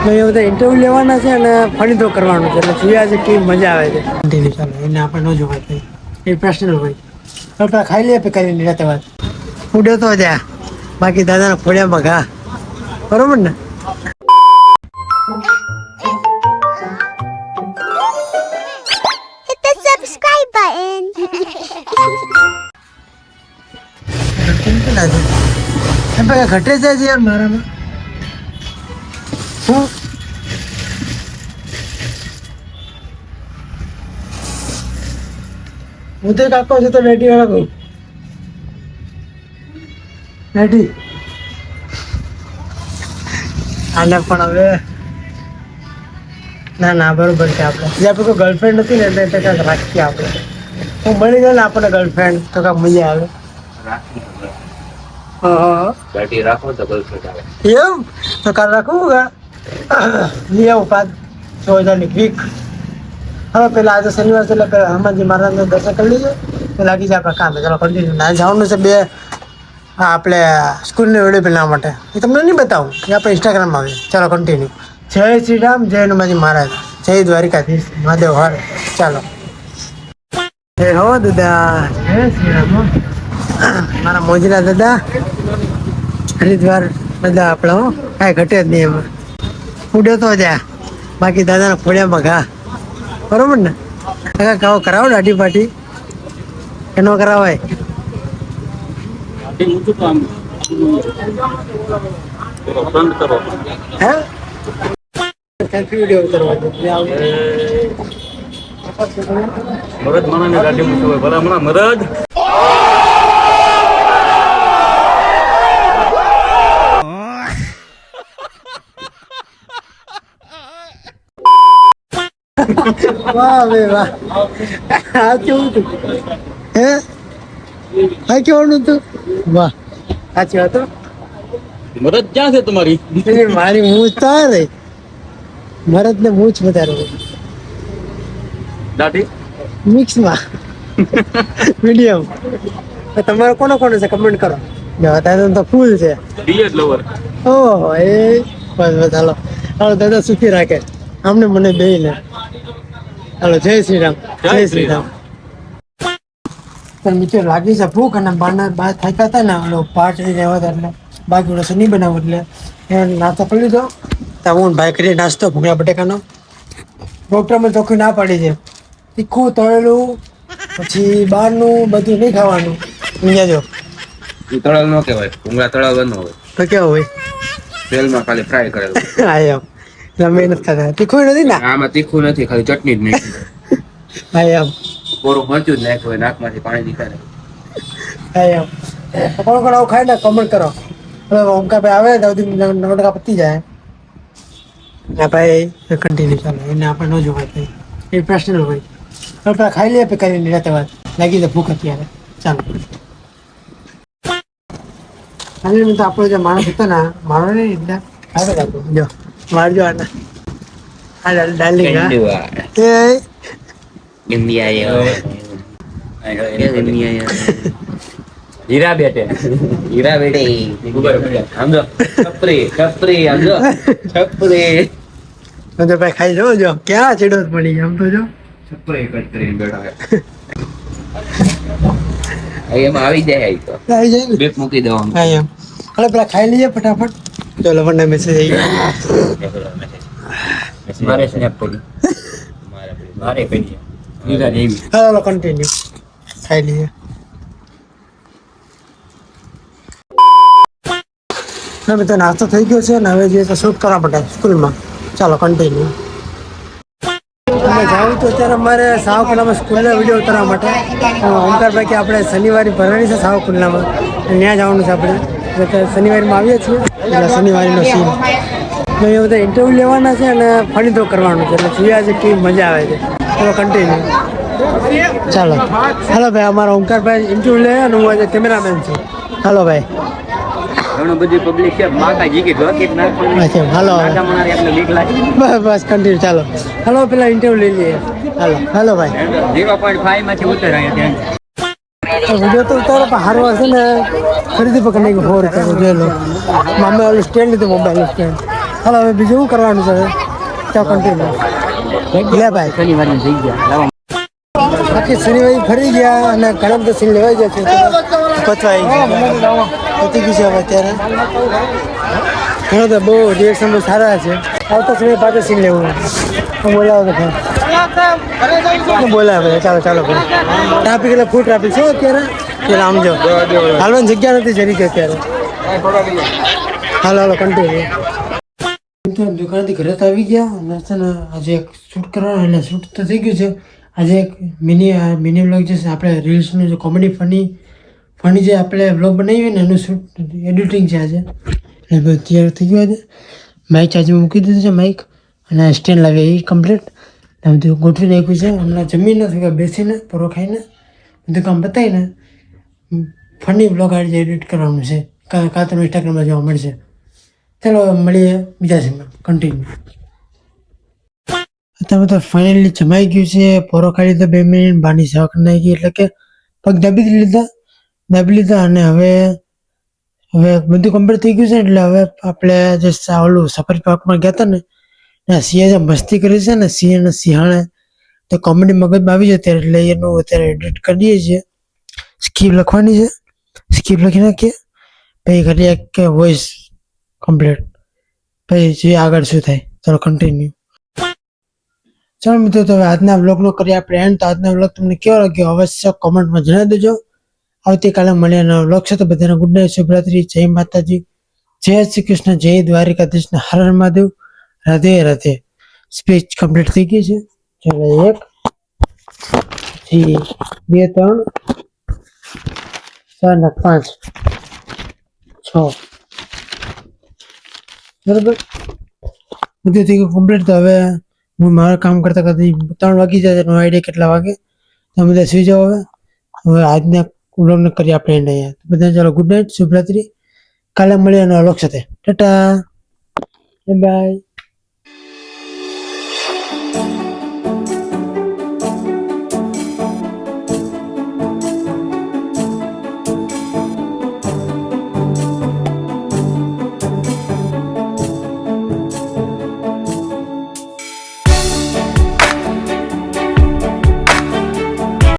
એ બધા ઇન્ટરવ્યુ લેવાના છે અને તો કરવાનું છે. એટલે જોયા છે કેવી મજા આવે છે. કન્ટિન્યુ ચાલો. એને આપણે ન જોવાય કંઈ. એ પ્રશ્ન હોય. આપણે ખાઈ લઈએ પછી કરીને રહેતા વાત. ઉડ્યો તો ત્યાં બાકી દાદાના ફોડ્યામાં ઘા. બરોબર ને? Subscribe button. એમ પછી ઘટે જાય છે યાર મારામાં? હું? તો કાકો છે તો બેટી વાળા કહું બેટી. આને પણ હવે. ના ના બરોબર છે આપણે. જે આપણે કોઈ ગર્લફ્રેન્ડ નથી ને એટલે એટલે કાંઈક રાખીએ આપણે. હું મળી જાય ને આપણને ગર્લફ્રેન્ડ તો કાંઈક મજા આવે. હા હા. રાખો તો ગર્લફ્રેન્ડ આવે. એમ તો કાલ રાખવું કા? આવું પાંચ છ હજારની વીક હવે પેલા આજે શનિવાર છે એટલે હનુમાનજી મહારાજને દર્શન કરી લઈએ તો લાગી જાય આપણે કામ. ચાલો કન્ટિન્યુ ના, જવાનું છે બે આપણે સ્કૂલની વીડિયો પેલા માટે. એ તમને નહીં બતાવું. એ આપણે ઇન્સ્ટાગ્રામમાં આવે. ચાલો કન્ટિન્યુ જય શ્રી રામ, જય હનુમાનજી મહારાજ. જય દ્વારિકાધીશ મહાદેવ, હર. ચાલો. જય હો દાદા. જય શ્રી રામ. મારા મોજીના દાદા. હરિદ્વાર દાદા આપણે કાંઈ ઘટે જ નહીં એમાં. ઉડ્યો તો ત્યાં બાકી દાદાના ફોડિયામાં ઘા. બરોબર ને? આગા કાવો કરાવો દાઢી પાટી? કે ન કરાવાય. ગાડી ઊંચું તો આમ. થોડો બંધ કરો હે સેલ્ફી વીડિયો ઉતારવા દે મરદ માણાને ગાડી ઊંચું હોય ભલા મણા મરદ વાહ બે વાહ. આ કેવું હતું? હે? આ કેવાનું હતું? વાહ. સાચી વાત. મરદ ક્યાં છે તમારી? મારી મૂછ તારે. ભરત ને મૂછ વધારે દાઢી? મિક્સમાં. મીડિયમ. તમારે કોનો કોનો છે? કમેન્ટ કરો. દાદા અત્યારે તો ફૂલ છે. ડીએસ લવર ઓહો એ બસ બસ હાલો. હાલો દાદા સુખી રાખે. આમને મને બે ને હાલો જય શ્રી રામ જય શ્રી રામ પણ મિત્રો લાગી છે ભૂખ અને બાના બહાર થાક્યા હતા ને ઓલો પાઠ લઈને આવ્યા હતા એટલે બાકી ઓલો શનિ બનાવો એટલે એને નાસ્તો કરી લીધો. તો હું ભાઈ કરીએ નાસ્તો ભૂંગળા બટેકાનો. મને ચોખ્ખી ના પાડી છે. તીખું તળેલું પછી બહારનું બધું નહીં ખાવાનું. અહીંયા જો. એ તળાવ ન કહેવાય. ભૂંગળા તળાવ ન હોય. તો કેવું હોય? તેલમાં ખાલી ફ્રાય કરેલું. હા એમ નથી ખાતા તીખું નથી ને? આમાં તીખું નથી ખાલી ચટણી જ નાખી. ભાઈ એમ. કોરું મરચું જ નાખ્યું હોય નાકમાંથી પાણી નીકળે. હા એમ. તો કોણ આવું ખાય ને કમેન્ટ કરો. હવે ઓમકાભાઈ આવે તો નવ ટકા પતી જાય. ના ભાઈ કન્ટિન્યુ ચાલો. એને આપણે ન જોવાય ભાઈ એ પ્રશ્ન હોય. આપણે ખાઈ લઈએ કરીને રાતે વાત. લાગી જાય ભૂખ અત્યારે. ચાલો. અને તો આપણો જે માણસ હતો ને મારો નહીં એટલે આવે લાગ્યો જો. મારજો આને. હા ડાર્લિંગ હા એ. હીરા બેટે. હીરા બેટે. સમજો? છપરી છપરી સમજો? છપરી. તો ભાઈ ખાઈ જો જો. ક્યાં ચેડો પડી ગયા આમ તો જો. છપરી કટરી બેઠા એમાં આવી જાય તો. આવી જાય બેક મૂકી દેવાનું હા એમ. હવે પેલા ખાઈ લઈએ ફટાફટ. ચલો વન મેસેજ આવી ગયો. મારે સ્નેપ પડી. મારે પડી હીરા જેવી હાલો કન્ટિન્યુ ખાઈ લઈએ. હવે તો નાસ્તો થઈ ગયો છે અને હવે જે તો શૂટ કરવા પડે સ્કૂલમાં. ચાલો કન્ટિન્યુ અમે જાઉં તો અત્યારે અમારે સાવકુલામાં સ્કૂલના વીડિયો ઉતારવા માટે. ઓમકારભાઈ કે આપણે શનિવારે ભરવાની છે સાવકુલામાં ત્યાં જવાનું છે આપણે. શનિવારમાં આવીએ છીએ. એટલે શનિવારીનો સીન અહીંયા બધા ઇન્ટરવ્યૂ લેવાના છે અને ફણી તો કરવાનું છે. એટલે જોઈએ છે કેવી મજા આવે છે. ચલો કન્ટિન્યુ ચાલો. હાલો ભાઈ અમારા ઓમકારભાઈ ઇન્ટરવ્યૂ લે અને હું આજે કેમેરામેન છું. હાલો ભાઈ. ઘણું બધી પબ્લિક છે. માતાજી કે જોકીટ નાખવાનું હાલો. બસ બસ કન્ટિન્યુ ચાલો. હાલો પેલા ઇન્ટરવ્યૂ લઈ લઈએ. હાલો હાલો ભાઈ. ઝીરો પોઈન્ટ ફાઈવમાંથી ઉતર અહીંયા ત્યાં. વીડિયો તો ઉતારો પણ હારવા છે ને ખરીદી પકડી નાખ્યું ફોર રૂપિયા જોઈ લો. મામે ઓલું સ્ટેન્ડ લીધું મોબાઈલ સ્ટેન્ડ હાલો હવે બીજું શું કરવાનું છે? ત્યાં કન્ટિન્યુ લે ભાઈ. શનિવારની થઈ ગયા બાકી શનિવારે ફરી ગયા અને ઘણા બધા સીન લેવાઈ ગયા છે. પચવા ગયા. પતી ગયું છે હવે અત્યારે. ઘણા બધા બહુ રિએક્શન બહુ સારા છે. આવતા સમય પાછો સીન લેવું. હું બોલાવો તો હું બોલાવે બધા ચાલો ચાલો ટ્રાફિક એટલે ફૂલ ટ્રાફિક છે અત્યારે? પેલા આમ જો. જગ્યા નથી જરી અત્યારે. હાલો હાલો કન્ટિન્યુ દુકાનથી ઘરે તો આવી ગયા. અને આજે એક શૂટ કરવાનું એટલે શૂટ તો થઈ ગયું છે. આજે એક મિની મિની બ્લોગ જે આપણે રીલ્સનું જે કોમેડી ફની ફની જે આપણે બ્લોગ બનાવીએ ને, એનું શૂટ એડિટિંગ છે આજે. એટલે તૈયાર થઈ ગયું આજે. માઇક આજે મૂકી દીધું છે માઇક અને સ્ટેન્ડ લાવી એ કમ્પ્લીટ બધું ગોઠવી નાખ્યું છે. હમણાં જમીને થોડું બેસીને પરો ખાઈને બધું કામ બતાવીને ફની બ્લોગ આજે એડિટ કરવાનું છે. કાં કાં ઇન્સ્ટાગ્રામમાં જોવા મળશે. ચાલો મળીએ બીજા સીનમાં કન્ટિન્યુ અત્યારે તો ફાઇનલી જમાઈ ગયું છે. પોરો ખાઈ લીધો, બે મિનિટ બાની શાક નાખી, એટલે કે પગ દાબી લીધા. દાબી લીધા અને હવે હવે બધું કમ્પ્લીટ થઈ ગયું છે, એટલે હવે આપણે જે ઓલું સફારી પાર્કમાં ગયા હતા ને ત્યાં સિંહે જે મસ્તી કરી છે ને, સિંહ અને સિંહાણે તો કોમેડી મગજમાં આવી જાય ત્યારે એટલે એનું અત્યારે એડિટ કરીએ છીએ. સ્કીપ લખવાની છે. સ્કીપ લખી નાખીએ. પછી કરીએ કે વોઇસ કમ્પ્લીટ પછી જોઈએ આગળ શું થાય, ચાલો કન્ટિન્યુ ચાલો મિત્રો, તો હવે આજના બ્લોગનો કરીએ આપણે એન્ડ તો આજના બ્લોગ તમને કેવો લાગ્યો અવશ્ય કોમેન્ટમાં જણાવી દેજો. આવતીકાલે મળીએ નવો બ્લોગ છે તો બધાને ગુડ નાઇટ શુભરાત્રી. જય માતાજી. જય શ્રી કૃષ્ણ. જય દ્વારિકાધીશ ને હર હર મહાદેવ. રાધે રાધે. સ્પીચ કમ્પ્લીટ થઈ ગઈ છે. ચાલો એક, પછી બે, ત્રણ, ચાર ને પાંચ, છ. બરાબર? બધું થઈ ગયું કમ્પ્લીટ તો હવે હું મારા કામ કરતા કરતા ત્રણ વાગી જાય નો આઈડિયા કેટલા વાગે? તમે બધા સુઈ જાઓ હવે. હવે આજના વ્લોગને કરીએ આપણે એન્ડ અહીંયા. બધા ચાલો ગુડ નાઇટ શુભરાત્રી. કાલે મળીએ એનો અલોક સાથે. ટાટા. બાય